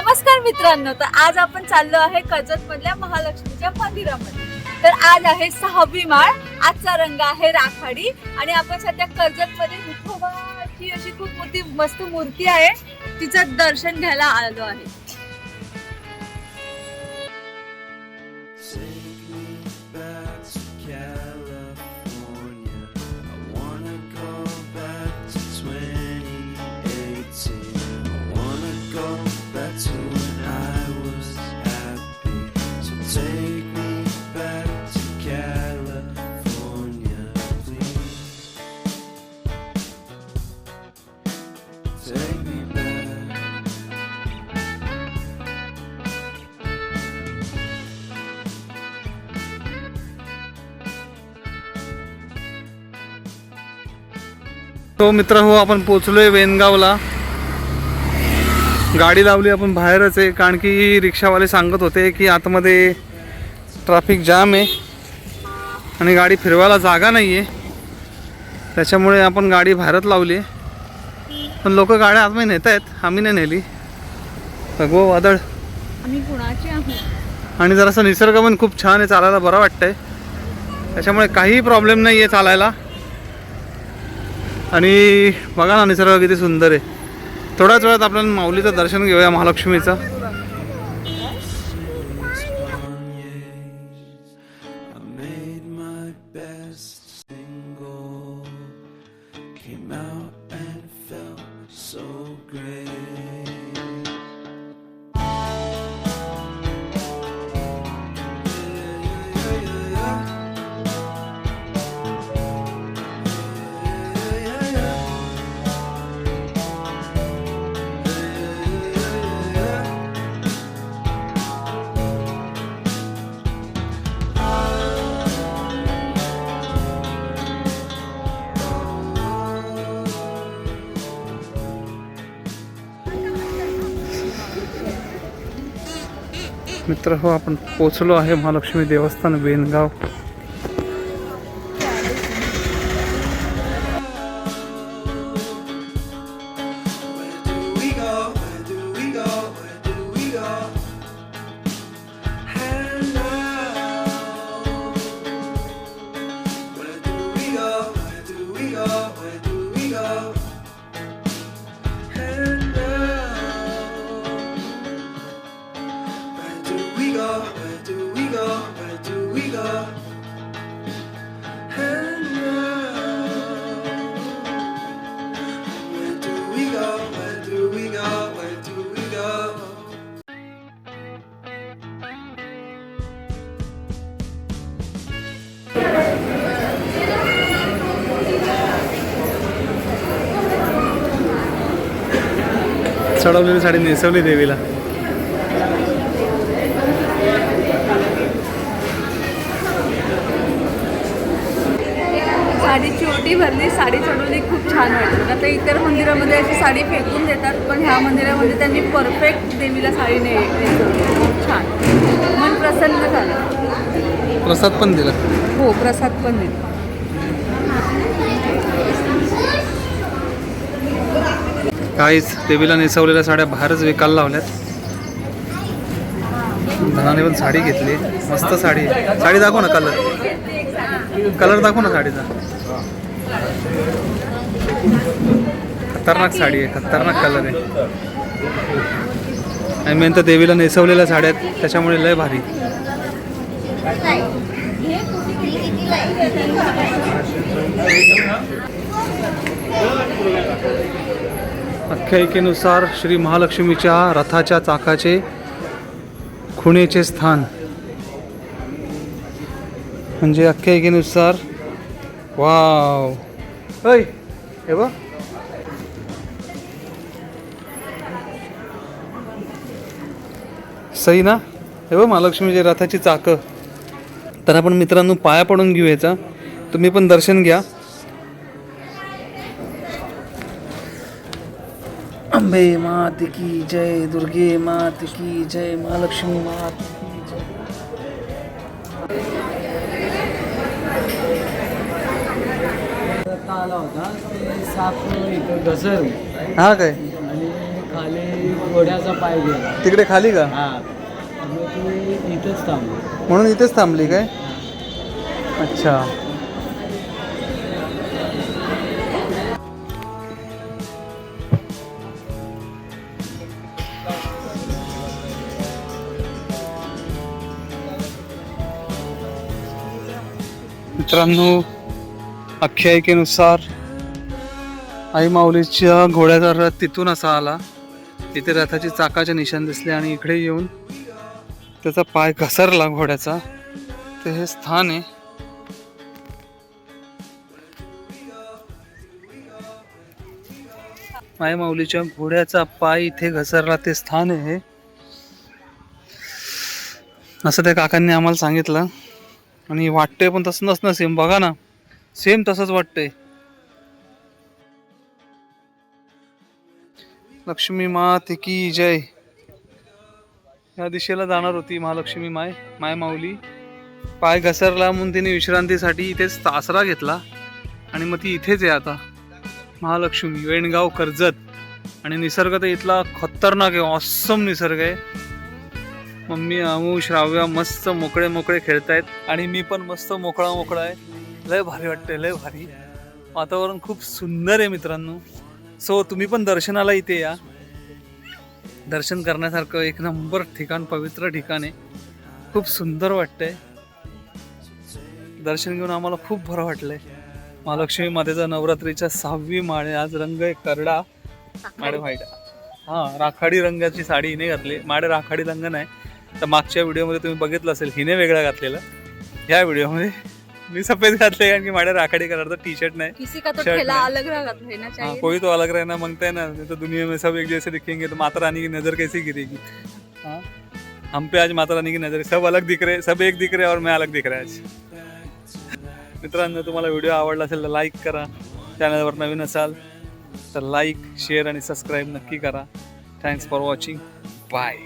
नमस्कार मित्रांनो तर आज आपण चाललो आहे कर्जत मधल्या महालक्ष्मीच्या मंदिरामध्ये. तर आज आहे सहावी माळ आजचा रंग आहे राखाडी आणि आपण सध्या कर्जत मध्ये विठोबाची अशी खूप मोठी मस्त मूर्ती आहे. तिचं दर्शन घ्यायला आलो आहे. हो, तो मित्र हो आपण पोचलोय वेनगावला. गाडी लावली आपण बाहेरच आहे कारण की रिक्षावाले सांगत होते की आतमध्ये ट्रॅफिक जाम आहे आणि गाडी फिरवायला जागा नाही आहे त्याच्यामुळे आपण गाडी बाहेरच लावली आहे. पण लोक गाड्या आतमध्ये नेत आहेत आम्ही नाही नेली. भगवं वादळ. आम्ही कुणाची आहोत? आणि जरासं निसर्ग पण खूप छान आहे चालायला बरं वाटतंय. त्याच्यामुळे काहीही प्रॉब्लेम नाही आहे चालायला. आणि बघा ना निसर्ग किती सुंदर आहे. थोड्याच वेळात आपण माऊलीचं दर्शन घेऊया महालक्ष्मीचं. मित्र हो आपण पोचलो आहे महालक्ष्मी देवस्थान वेनगाव चढवलेली साडी नेसवली देवीला. साडीची ओटी भरली साडी चढवली खूप छान वाटली. आता इतर मंदिरामध्ये अशी साडी फेकून देतात पण ह्या मंदिरामध्ये त्यांनी परफेक्ट देवीला साडी ने खूप छान. मन प्रसन्न झालं. प्रसाद पण दिला. हो प्रसाद पण दिला. काहीच देवीला नेसवलेल्या साड्या बाहेरच विकायला लावल्यात. धनाने पण साडी घेतली. मस्त साडी. आहे. साडी दाखव ना कलर कलर दाखव ना साडीचा. खतरनाक साडी आहे खतरनाक कलर आहे. आणि मेन तर देवीला नेसवलेल्या साड्या आहेत. त्याच्यामुळे लय भारी. आख्यायिकेनुसार श्री महालक्ष्मीच्या रथाच्या चाकाचे खुणेचे स्थान. म्हणजे आख्यायिकेनुसार वाव. ऐ हे बघ. सई ना हे बघ महालक्ष्मीचे रथाची चाकं. तर आपण मित्रांनो पाया पडून घेऊ याचा तुम्ही पण दर्शन घ्या. अंबे मात की जय दुर्गे मात की जय महालक्ष्मी मात की जय। आला होता ते साप इथं घसर हा काय? आणि खाली घोड्याचा पाय गेला. तिकडे खाली का? हा. मग ती इथंच थांबली. म्हणून इथेच थांबली काय? अच्छा. मित्रांनो आख्यायिकेनुसार आई माऊलीच्या घोड्याचा रथ तिथून असा आला. तिथे रथाची चाकाचे निशाण दिसले आणि इकडे येऊन त्याचा पाय घसरला घोड्याचा. ते हे स्थान आहे. माय माऊलीच्या घोड्याचा पाय इथे घसरला ते स्थान आहे. हे. असं त्या काकांनी आम्हाला सांगितलं. आणि वाटतंय पण तसं नसणं सेम बघा ना. सेम तसंच वाटतंय. लक्ष्मी माते की जय. या दिशेला जाणार होती महालक्ष्मी माय माय माऊली. पाय घसरला म्हणून तिने विश्रांतीसाठी इथेच तासरा घेतला. आणि मग ती इथेच आहे आता. महालक्ष्मी वेणगाव कर्जत. आणि निसर्ग तर इथला खतरनाक आहे ऑसम निसर्ग आहे. मम्मी अमू श्राव्या मस्त मोकळे मोकळे खेळतायत. आणि मी पण मस्त मोकळा मोकळा आहे. लय भारी वाटतंय लय भारी. वातावरण खूप सुंदर आहे मित्रांनो. सो तुम्ही पण दर्शनाला इथे या. दर्शन करण्यासारखं एक नंबर ठिकाण पवित्र ठिकाण आहे. खूप सुंदर वाटतंय. दर्शन घेऊन आम्हाला खूप बरं वाटलंय. महालक्ष्मी मातेचा नवरात्रीच्या सहावी माळे आज रंग आहे करडा. माडे व्हाईट. हा राखाडी रंगाची साडी हिने घातली. माडे राखाडी रंग नाही. तर मागच्या व्हिडिओमध्ये तुम्ही बघितलं असेल हिने वेगळा घातलेला. ह्या व्हिडिओमध्ये मी सफेद घातले कारण की माडे राखाडी कलरचा टी शर्ट नाही किसी का तो शर्ट ठेला। अलग रहा है ना चाहिए। कोई तो अलग रहना मांगता है ना नहीं तो दुनिया में सब एक जैसे दिखेंगे तो माता रानी की नज़र कैसे गिरेगी? हाँ? हम पे आज माता रानी की नज़र सब अलग दिख रहे सब एक दिख रहे और मैं अलग दिख रहा आज। मित्रांनो तुम्हाला व्हिडिओ आवडला असेल तर लाईक करा. चॅनलवर नवीन असाल तर लाईक शेअर आणि सबस्क्राईब नक्की करा. Thanks for watching bye